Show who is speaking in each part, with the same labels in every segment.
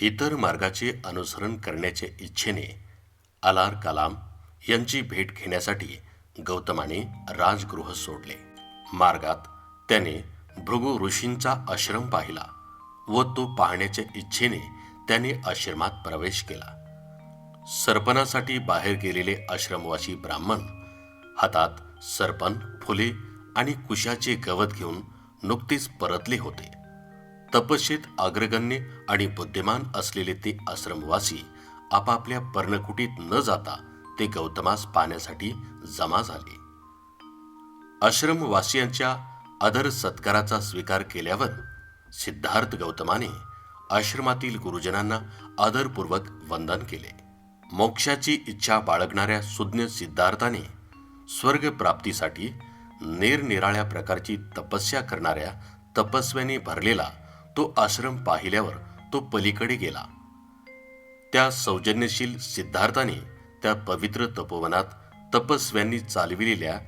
Speaker 1: इतर मार्गाचे अनुसरण करण्याच्या इच्छेने अलार कलाम यांची भेट घेण्यासाठी गौतमाने राजगृह सोडले. मार्गात त्याने भृगु ऋषींचा आश्रम पाहिला व तो पाहण्याच्या इच्छेने त्याने आश्रमात प्रवेश केला. सर्पणासाठी बाहेर गेलेले आश्रमवासी ब्राह्मण हातात सरपण फुले आणि कुशाचे गवत घेऊन नुकतेच परतले होते. तपशीत अग्रगण्य आणि बुद्धिमान असलेले ते आश्रमवासी आपापल्या पर्णकुटीत न जाता ते गौतमास पाहण्यासाठी जमा झाले. आश्रमवासियांच्या आदर सत्काराचा स्वीकार केल्यावर सिद्धार्थ गौतमाने आश्रमातील गुरुजनांना आदरपूर्वक वंदन केले. मोक्षाची इच्छा बाळगणाऱ्या सुज्ञ सिद्धार्थाने स्वर्ग प्राप्तीसाठी निरनिराळ्या प्रकारची तपस्या करणाऱ्या तपस्व्याने भरलेला तो आश्रम पाहिल्यावर तो पलीकडे गेला. त्या सौजन्यशील सिद्धार्थाने त्या पवित्र तपोवनात तपस्व्यांनी चालविलेल्या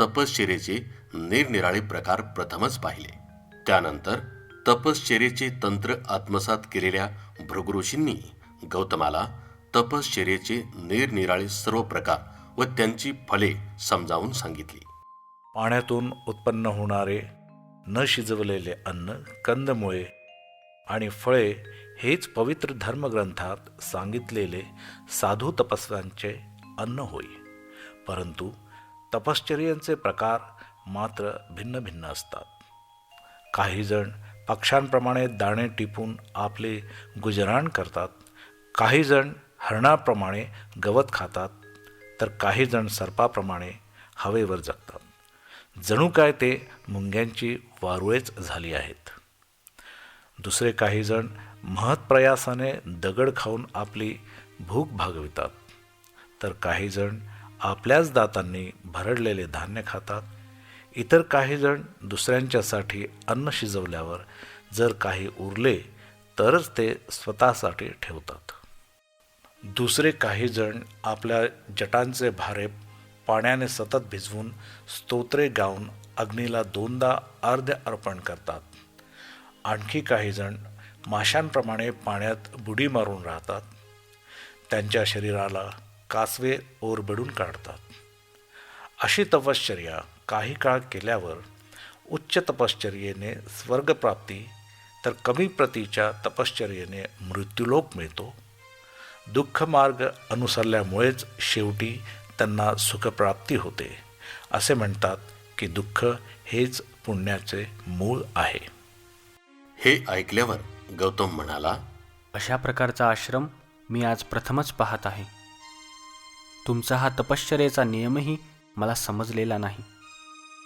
Speaker 1: तपश्चर्येचे निरनिराळे प्रकार प्रथमच पाहिले. त्यानंतर तपश्चर्येचे तंत्र आत्मसात केलेल्या भृगऋषींनी गौतमाला तपश्चर्येचे निरनिराळे सर्व प्रकार व त्यांची फळे समजावून सांगितली.
Speaker 2: पाण्यातून उत्पन्न होणारे न शिजवलेले अन्न कंदमुळे आणि फळे हेच पवित्र धर्मग्रंथात सांगितलेले साधू तपस्व्यांचे अन्न होय. परंतु तपश्चर्यांचे प्रकार मात्र भिन्न भिन्न असतात. काहीजण पक्ष्यांप्रमाणे दाणे टिपून आपले गुजराण करतात काहीजण हरणाप्रमाणे गवत खातात तर काहीजण सर्पाप्रमाणे हवेवर जगतात. जणू काय ते मुंग्यांची वारुळेच झाली आहेत. दुसरे काहीजण महत्प्रयासाने दगड खाऊन आपली भूक भागवितात. तर काहीजण आपल्याच दातांनी भरडलेले धान्य खातात. इतर काहीजण दुसऱ्यांच्यासाठी अन्न शिजवल्यावर जर काही उरले तरच ते स्वतःसाठी ठेवतात. दुसरे काहीजण आपल्या जटांचे भारे पाण्याने सतत भिजवून स्तोत्रे गाऊन अग्नीला दोनदा अर्ध्य अर्पण करतात. आणखी काही जण माशांप्रमाणे पाण्यात बुडी मारून राहतात. त्यांच्या शरीराला कासवे ओरबडून काढतात. अशी तपश्चर्या काही काळ केल्यावर उच्च तपश्चर्येने स्वर्गप्राप्ती तर कमी प्रतीच्या तपश्चर्येने मृत्यूलोक मिळतो. दुःखमार्ग अनुसरल्यामुळेच शेवटी त्यांना सुखप्राप्ती होते असे म्हणतात की दुःख हेच पुण्याचे मूळ आहे.
Speaker 1: हे ऐकल्यावर गौतम म्हणाला
Speaker 3: अशा प्रकारचा आश्रम मी आज प्रथमच पाहत आहे. तुमचा हा तपश्चर्येचा नियमही मला समजलेला नाही.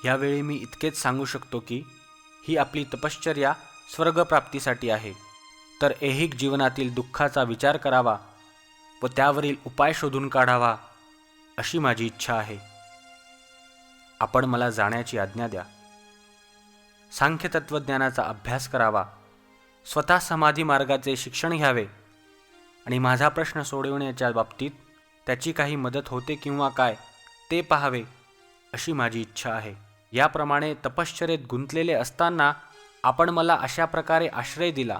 Speaker 3: यावेळी मी इतकेच सांगू शकतो की ही आपली तपश्चर्या स्वर्गप्राप्तीसाठी आहे. तर ऐहिक जीवनातील दुःखाचा विचार करावा व त्यावरील उपाय शोधून काढावा अशी माझी इच्छा आहे. आपण मला जाण्याची आज्ञा द्या. सांख्य तत्त्वज्ञानाचा अभ्यास करावा. स्वतः समाधी मार्गाचे शिक्षण घ्यावे. आणि माझा प्रश्न सोडवण्याच्या बाबतीत त्याची काही मदत होते किंवा काय ते पाहावे अशी माझी इच्छा आहे. याप्रमाणे तपश्चर्येत गुंतलेले असताना आपण मला अशा प्रकारे आश्रय दिला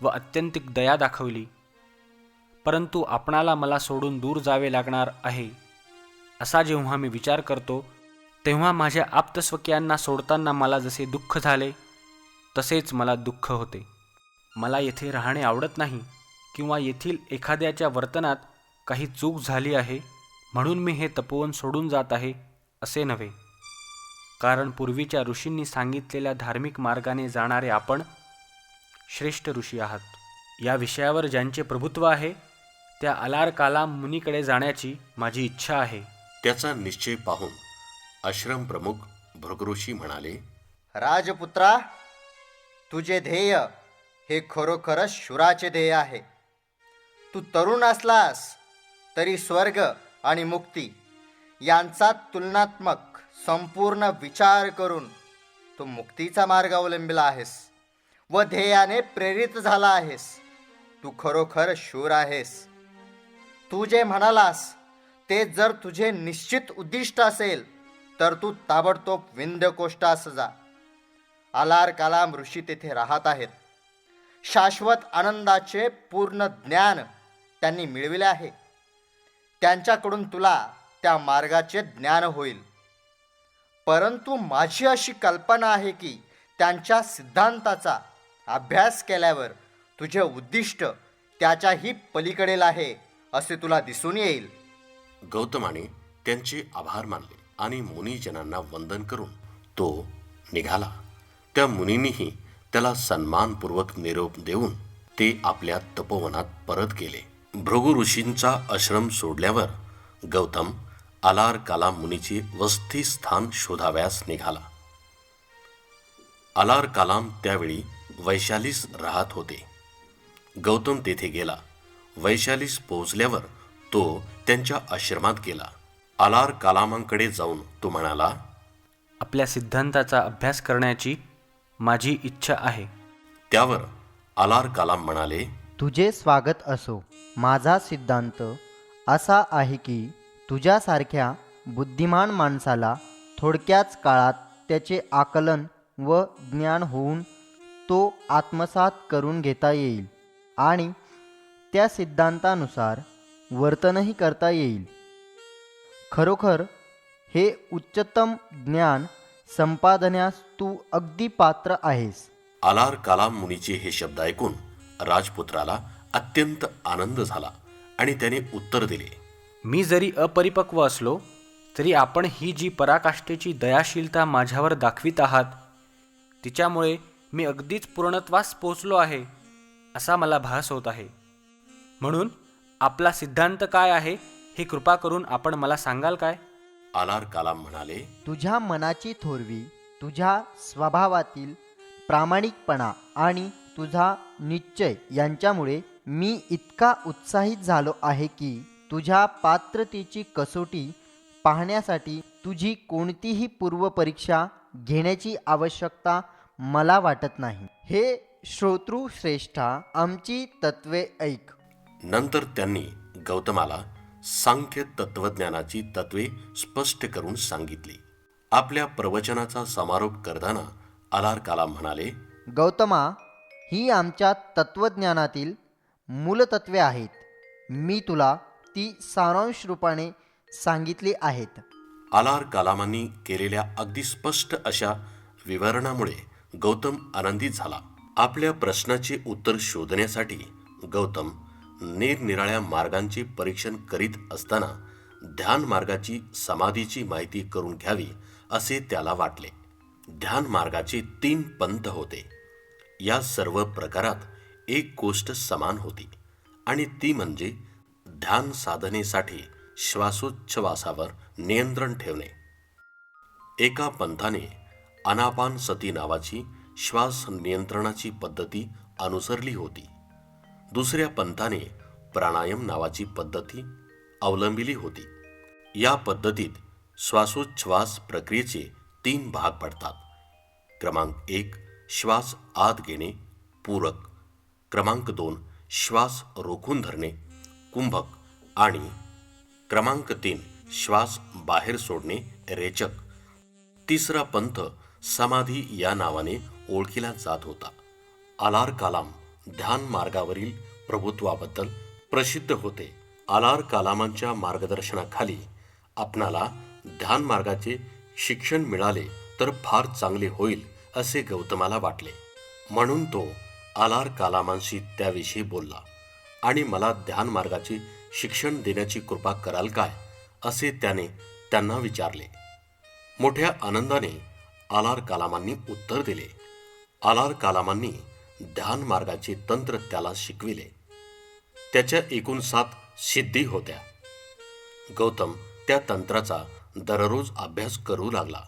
Speaker 3: व अत्यंतिक दया दाखवली. परंतु आपणाला मला सोडून दूर जावे लागणार आहे असा जेव्हा मी विचार करतो तेव्हा माझ्या आप्तस्वकीयांना सोडताना मला जसे दुःख झाले तसेच मला दुःख होते. मला येथे राहणे आवडत नाही किंवा येथील एखाद्याच्या वर्तनात काही चूक झाली आहे म्हणून मी हे तपोवन सोडून जात आहे असे नव्हे. कारण पूर्वीच्या ऋषींनी सांगितलेल्या धार्मिक मार्गाने जाणारे आपण श्रेष्ठ ऋषी आहात. या विषयावर ज्यांचे प्रभुत्व आहे त्या अलार कालाम मुनीकडे जाण्याची माझी इच्छा आहे.
Speaker 1: त्याचा निश्चय पाहून आश्रम प्रमुख भृगऋषी म्हणाले
Speaker 4: राजपुत्रा तुझे ध्येय हे खरोखरच शुराचे ध्येय आहे. तू तरुण असलास तरी स्वर्ग आणि मुक्ती यांचा तुलनात्मक संपूर्ण विचार करून तू मुक्तीचा मार्ग अवलंबिला आहेस व ध्येयाने प्रेरित झाला आहेस. तू खरोखर शूर आहेस. तू जे म्हणालास ते जर तुझे निश्चित उद्दिष्ट असेल तर तू ताबडतोब विंध्यकोष्टास जा. आलार कालाम ऋषी तेथे राहत आहेत. शाश्वत आनंदाचे पूर्ण ज्ञान त्यांनी मिळविले आहे. त्यांच्याकडून तुला त्या मार्गाचे ज्ञान होईल. परंतु माझी अशी कल्पना आहे की त्यांच्या सिद्धांताचा अभ्यास केल्यावर तुझे उद्दिष्ट त्याच्याही पलीकडेल आहे असे तुला दिसून येईल.
Speaker 1: गौतमाने त्यांचे आभार मानले. आणि मुनीजनांना वंदन करून तो निघाला. त्या मुनींनीही त्याला सन्मानपूर्वक निरोप देऊन ते आपल्या तपोवनात परत गेले. भृगु ऋषींचा आश्रम सोडल्यावर गौतम आलार काला मुनीचे वस्तीस्थान शोधाव्यास निघाला. आलार कालाम त्यावेळी वैशालीस राहत होते. गौतम तेथे गेला. वैशालीस पोहोचल्यावर तो त्यांच्या आश्रमात गेला. आलार कालामांकडे जाऊन तो म्हणाला
Speaker 3: आपल्या सिद्धांताचा अभ्यास करण्याची माझी इच्छा आहे.
Speaker 1: त्यावर आलार कालाम म्हणाले
Speaker 5: तुझे स्वागत असो. माझा सिद्धांत असा आहे की तुझ्यासारख्या बुद्धिमान माणसाला थोडक्याच काळात त्याचे आकलन व ज्ञान होऊन तो आत्मसात करून घेता येईल आणि त्या सिद्धांतानुसार वर्तनही करता येईल. खरोखर हे उच्चतम ज्ञान संपादण्यास तू अगदी पात्र आहेस.
Speaker 1: आलार कालाम मुनीचे हे शब्द ऐकून राजपुत्राला अत्यंत आनंद झाला आणि त्याने उत्तर दिले
Speaker 3: मी जरी अपरिपक्व असलो तरी आपण ही जी पराकाष्ठेची दयाशीलता माझ्यावर दाखवित आहात तिच्यामुळे मी अगदीच पूर्णत्वास पोचलो आहे असा मला भास होत आहे. म्हणून आपला सिद्धांत काय आहे हे कृपा करून आपण मला सांगाल काय?
Speaker 1: आलार कालाम म्हणाले
Speaker 5: तुझ्या मनाची थोरवी तुझ्या स्वभावातील प्रामाणिकपणा आणि तुझा निश्चय यांच्यामुळे मी इतका उत्साहित झालो आहे की तुझ्या पात्रतेची कसोटी पाहण्यासाठी तुझी कोणतीही पूर्वपरीक्षा घेण्याची आवश्यकता मला वाटत नाही. हे श्रोतृश्रेष्ठा आमची तत्वे ऐक.
Speaker 1: नंतर त्यांनी गौतमाला सांख्य तत्वज्ञानाची तत्वे स्पष्ट करून सांगितली. आपल्या प्रवचनाचा समारोप करताना आलार कालाम म्हणाले
Speaker 5: गौतमा ही आमच्या तत्वज्ञानातील मूलतत्वे आहेत. मी तुला ती सारांश रूपाने सांगितली आहेत.
Speaker 1: आलार कालामांनी केलेल्या अगदी स्पष्ट अशा विवरणामुळे गौतम आनंदित झाला. आपल्या प्रश्नाचे उत्तर शोधण्यासाठी गौतम निरनिराळ्या मार्गांचे परीक्षण करीत असताना ध्यान मार्गाची समाधीची माहिती करून घ्यावी असे त्याला वाटले. ध्यान मार्गाचे तीन पंथ होते. या सर्व प्रकारात एक गोष्ट समान होती आणि ती म्हणजे ध्यान साधनेसाठी श्वासोच्छवासावर नियंत्रण ठेवणे. एका पंथाने अनापान सती नावाची श्वास नियंत्रणाची पद्धती अनुसरली होती. दुसऱ्या पंथाने प्राणायाम नावाची पद्धती अवलंबिली होती. या पद्धतीत श्वासोच्छ्वास प्रक्रियेचे तीन भाग पडतात. क्रमांक एक श्वास आत घेणे. पूरक. क्रमांक दोन श्वास रोखून धरणे. कुंभक. आणि क्रमांक तीन श्वास बाहेर सोडणे. रेचक. तिसरा पंथ समाधी या नावाने ओळखीला जात होता. आलार कालाम ध्यान मार्गावरील प्रभुत्वाबद्दल प्रसिद्ध होते. आलार कालामांच्या मार्गदर्शनाखाली आपणाला ध्यान मार्गाचे शिक्षण मिळाले तर फार चांगले होईल असे गौतमाला वाटले. म्हणून तो आलार कालामांशी त्याविषयी बोलला आणि मला ध्यान मार्गाचे शिक्षण देण्याची कृपा कराल काय? असे त्याने त्यांना विचारले. मोठ्या आनंदाने आलार कालामांनी उत्तर दिले. आलार कालामांनी ध्यान मार्गाचे तंत्र त्याला शिकविले. त्याच्या एकूण सात सिद्धी होत्या. गौतम त्या तंत्राचा दररोज अभ्यास करू लागला.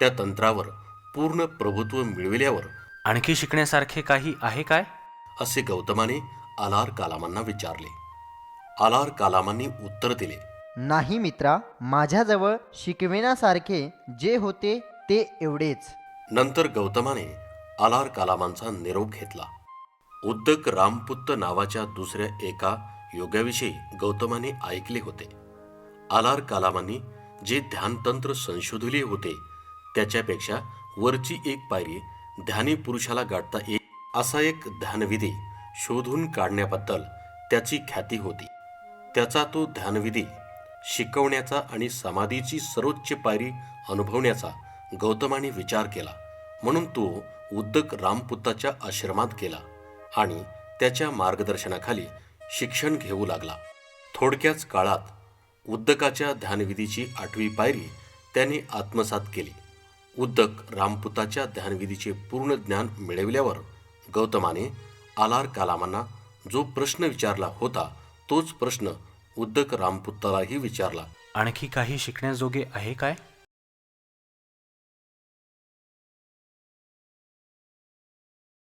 Speaker 1: त्या तंत्रावर पूर्ण प्रभुत्व मिळविल्यावर
Speaker 3: आणखी शिकण्यासारखे काही आहे काय?
Speaker 1: असे गौतमाने आलार कालामांना विचारले. आलार कालामांनी उत्तर दिले.
Speaker 5: नाही मित्रा माझ्याजवळ शिकविण्यासारखे जे होते ते एवढेच.
Speaker 1: नंतर गौतमाने आलार कालामांचा निरोप घेतला. उद्दक रामपुत्त नावाच्या दुसऱ्या एका योगाविषयी गौतमाने ऐकले होते. आलार कालामांनी जे ध्यानतंत्र संशोधले होते त्याच्यापेक्षा वरची एक पायरी ध्यानी पुरुषाला गाठता येईल असा एक ध्यानविधी शोधून काढण्याबद्दल त्याची ख्याती होती. त्याचा तो ध्यानविधी शिकवण्याचा आणि समाधीची सर्वोच्च पायरी अनुभवण्याचा गौतमाने विचार केला. म्हणून तो उद्दक रामपुताच्या आश्रमात गेला आणि त्याच्या मार्गदर्शनाखाली शिक्षण घेऊ लागला. थोडक्याच काळात उद्दकाच्या ध्यानविधीची आठवी पायरी त्याने आत्मसात केली. उद्दक रामपुताच्या ध्यानविधीचे पूर्ण ज्ञान मिळविल्यावर गौतमाने आलार कालामांना जो प्रश्न विचारला होता तोच प्रश्न उद्दक रामपुतालाही विचारला.
Speaker 3: आणखी काही शिकण्याजोगे आहे काय?